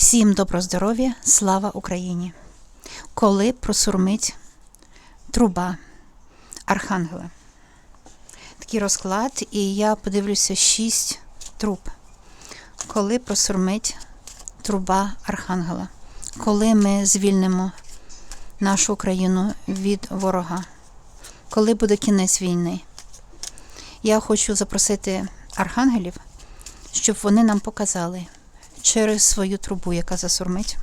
Всім добро здоров'я, слава Україні! Коли просурмить труба Архангела. Такий розклад, і я подивлюся шість труб. Коли просурмить труба Архангела. Коли ми звільнимо нашу Україну від ворога. Коли буде кінець війни. Я хочу запросити архангелів, щоб вони нам показали через свою трубу, яка засурмить,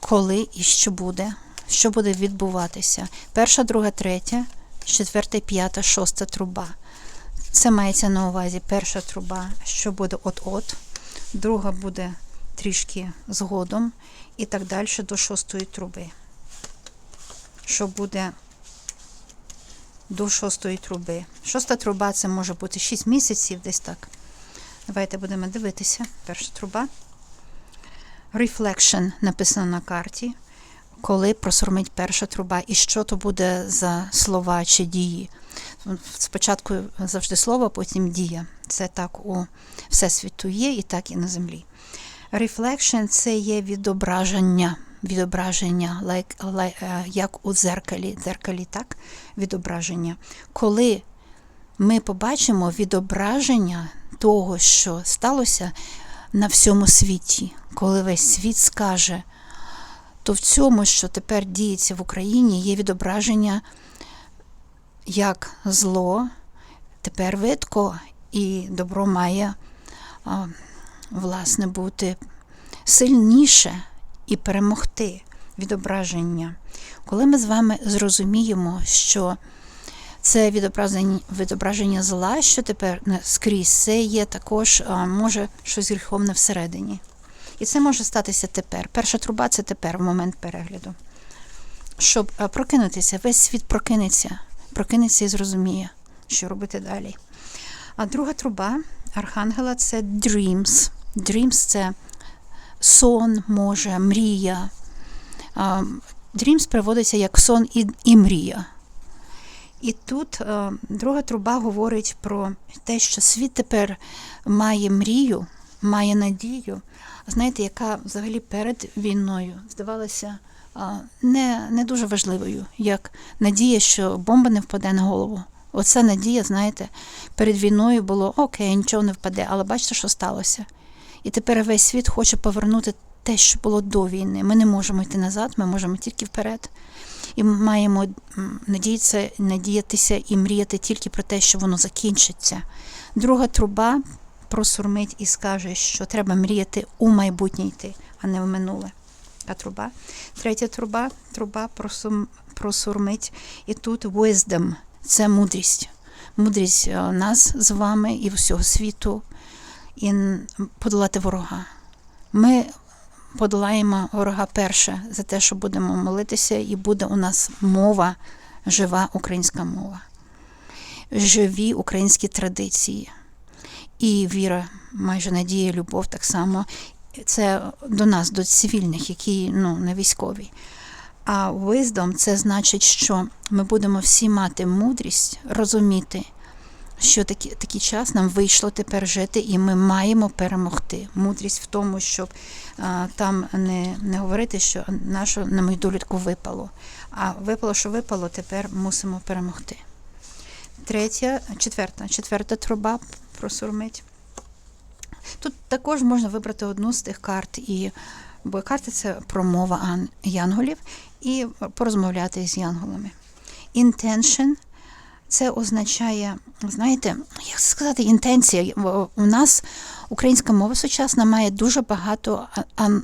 коли і що буде, що буде відбуватися. Перша, друга, третя, четверта, п'ята, шоста труба. Це мається на увазі перша труба, що буде от-от, друга буде трішки згодом, і так далі до шостої труби. Що буде до шостої труби. Шоста труба це може бути 6 місяців, десь так. Давайте будемо дивитися. Перша труба. Reflection написано на карті. Коли просурмить перша труба, і що то буде за слова чи дії. Спочатку завжди слово, потім дія. Це так у Всесвіту є, і так і на землі. Reflection – це є відображення. Відображення, like, як у дзеркалі, дзеркалі, так, відображення. Коли ми побачимо відображення того, що сталося на всьому світі, коли весь світ скаже, то в цьому, що тепер діється в Україні, є відображення як зло, тепер видко, і добро має власне бути сильніше і перемогти відображення. Коли ми з вами зрозуміємо, що це відображення відображення зла, що тепер скрізь це є також, може щось гріховне всередині. І це може статися тепер. Перша труба це тепер, в момент перегляду. Щоб прокинутися, весь світ прокинеться, прокинеться і зрозуміє, що робити далі. А друга труба Архангела це dreams. Dreams – це сон, може, мрія. А, Dreams переводиться як сон і, і мрія. І тут е, друга труба говорить про те, що світ тепер має мрію, має надію, знаєте, яка взагалі перед війною здавалася не, не дуже важливою, як надія, що бомба не впаде на голову. Оця надія, знаєте, перед війною було окей, нічого не впаде, але бачите, що сталося. І тепер весь світ хоче повернути те, що було до війни. Ми не можемо йти назад, ми можемо тільки вперед. І ми маємо надіятися, надіятися і мріяти тільки про те, що воно закінчиться. Друга труба просурмить і скаже, що треба мріяти у майбутнє йти, а не в минуле. А труба. Третя труба труба просум, просурмить. І тут wisdom – це мудрість. Мудрість нас з вами і всього світу, і подолати ворога. Ми подолаємо ворога перше за те, що будемо молитися, і буде у нас мова, жива українська мова, живі українські традиції. І віра, майже надія, любов так само. Це до нас, до цивільних, які ну, не військові. А wisdom – це значить, що ми будемо всі мати мудрість, розуміти, що такий, такий час нам вийшло тепер жити, і ми маємо перемогти. Мудрість в тому, щоб а, там не не говорити, що нашу на мою долідку випало. А випало, що випало, тепер мусимо перемогти. Третя, четверта, четверта труба просурмить. Тут також можна вибрати одну з тих карт, і, бо карти це промова янголів, і порозмовляти з янголами. Intention – це означає, знаєте, як сказати, інтенція. У нас українська мова сучасна має дуже багато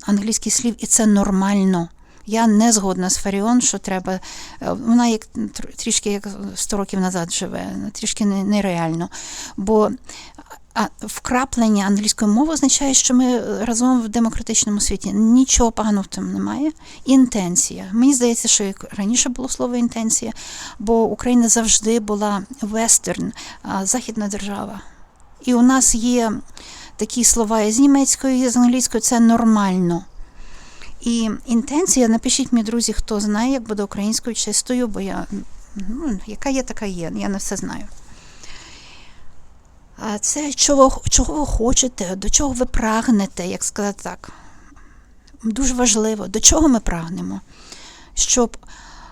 англійських слів, і це нормально. Я не згодна з Фаріон, що треба. Вона як трішки як 100 років назад живе, трішки нереально. Бо вкраплення англійської мови означає, що ми разом в демократичному світі. Нічого поганого в цьому немає. Інтенція. Мені здається, що раніше було слово інтенція, бо Україна завжди була вестерн, західна держава. І у нас є такі слова і з німецькою, і з англійською це нормально. І інтенція, напишіть мені, друзі, хто знає, як буде українською чистою, бо я ну, яка є, така є, я не все знаю. Це чого, чого ви хочете, до чого ви прагнете, як сказати так. Дуже важливо, до чого ми прагнемо, щоб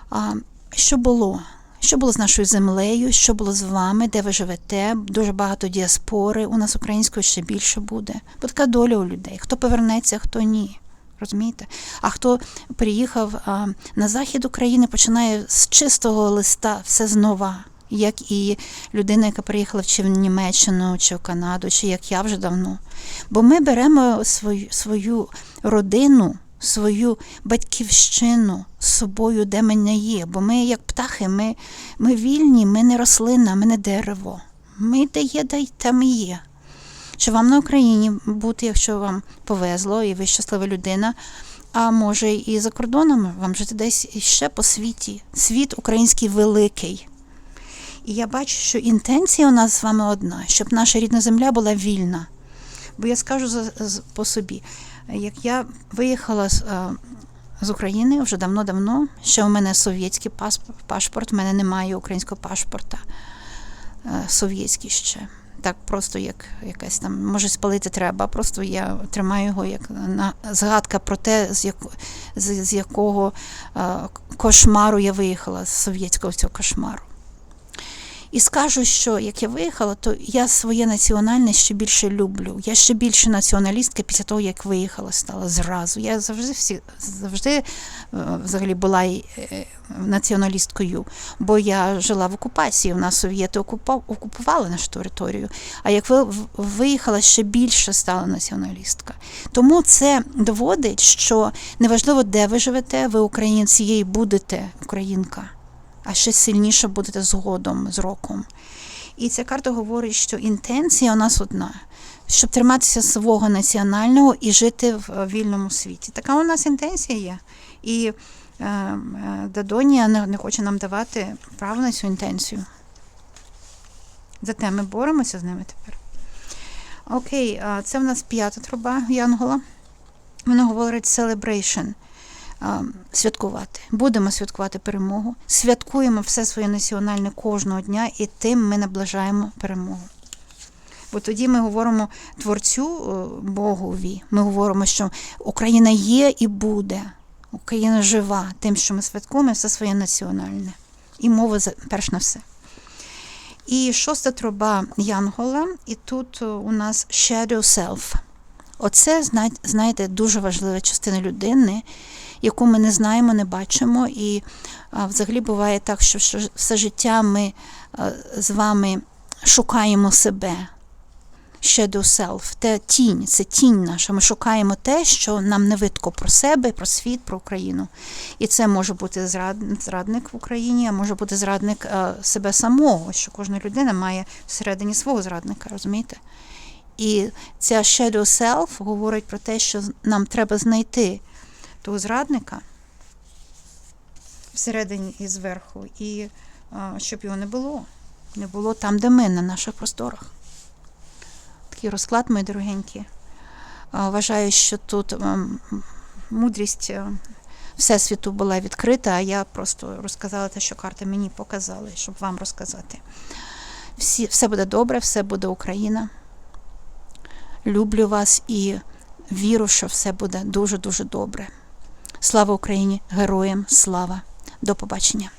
а, що було, що було з нашою землею, що було з вами, де ви живете. Дуже багато діаспори у нас української ще більше буде. Бо така доля у людей. Хто повернеться, хто ні. Розумієте? А хто приїхав а, на захід України, починає з чистого листа все знова. Як і людина, яка приїхала чи в Німеччину, чи в Канаду, чи як я вже давно. Бо ми беремо свою, свою родину, свою батьківщину з собою, де ми не є. Бо ми, як птахи, ми, ми вільні, ми не рослина, ми не дерево. Ми де є, де там є. Чи вам на Україні бути, якщо вам повезло, і ви щаслива людина, а може і за кордоном вам жити десь ще по світі. Світ український великий. І я бачу, що інтенція у нас з вами одна, щоб наша рідна земля була вільна. Бо я скажу по собі, як я виїхала з, е, з України вже давно-давно, ще у мене совєтський паспорт, пашпорт, у мене немає українського пашпорта, е, совєтський ще. Так просто як якась там, може спалити треба, просто я тримаю його як на згадка про те, з, яко, з, з якого е, кошмару я виїхала, з совєтського цього кошмару. І скажу, що як я виїхала, то я своє національне ще більше люблю. Я ще більше націоналістка після того, як виїхала, стала зразу. Я завжди всі завжди е, взагалі була е, націоналісткою, бо я жила в окупації. У нас совєти окупували нашу територію. А як ви виїхала, ще більше стала націоналістка. Тому це доводить, що неважливо, де ви живете, ви українці є і будете українка а ще сильніше будете згодом з роком. І ця карта говорить, що інтенція у нас одна, щоб триматися свого національного і жити в е, вільному світі. Така у нас інтенція є. І е, е, Дадонія не, не хоче нам давати право на цю інтенцію. Зате ми боремося з ними тепер. Окей, це в нас п'ята труба Янгола. Вона говорить celebration святкувати. Будемо святкувати перемогу. Святкуємо все своє національне кожного дня, і тим ми наближаємо перемогу. Бо тоді ми говоримо творцю е, Богові. Ми говоримо, що Україна є і буде. Україна жива тим, що ми святкуємо все своє національне. І мова перш на все. І шоста труба Янгола, і тут е, у нас Shadow Self. Оце, зна- знаєте, дуже важлива частина людини, яку ми не знаємо, не бачимо. І взагалі буває так, що все життя ми з вами шукаємо себе. Shadow self, те тінь, це тінь наша. Ми шукаємо те, що нам не видко про себе, про світ, про Україну. І це може бути зрадник в Україні, а може бути зрадник себе самого, що кожна людина має всередині свого зрадника, розумієте? І ця shadow self говорить про те, що нам треба знайти того зрадника всередині і зверху, і а, щоб його не було. Не було там, де ми, на наших просторах. Такий розклад, мої дорогенькі. А, Вважаю, що тут ем, мудрість е, Всесвіту була відкрита, а я просто розказала те, що карти мені показали, щоб вам розказати. Всі, все буде добре, все буде Україна. Люблю вас і віру, що все буде дуже-дуже добре. Слава Україні! Героям слава! До побачення!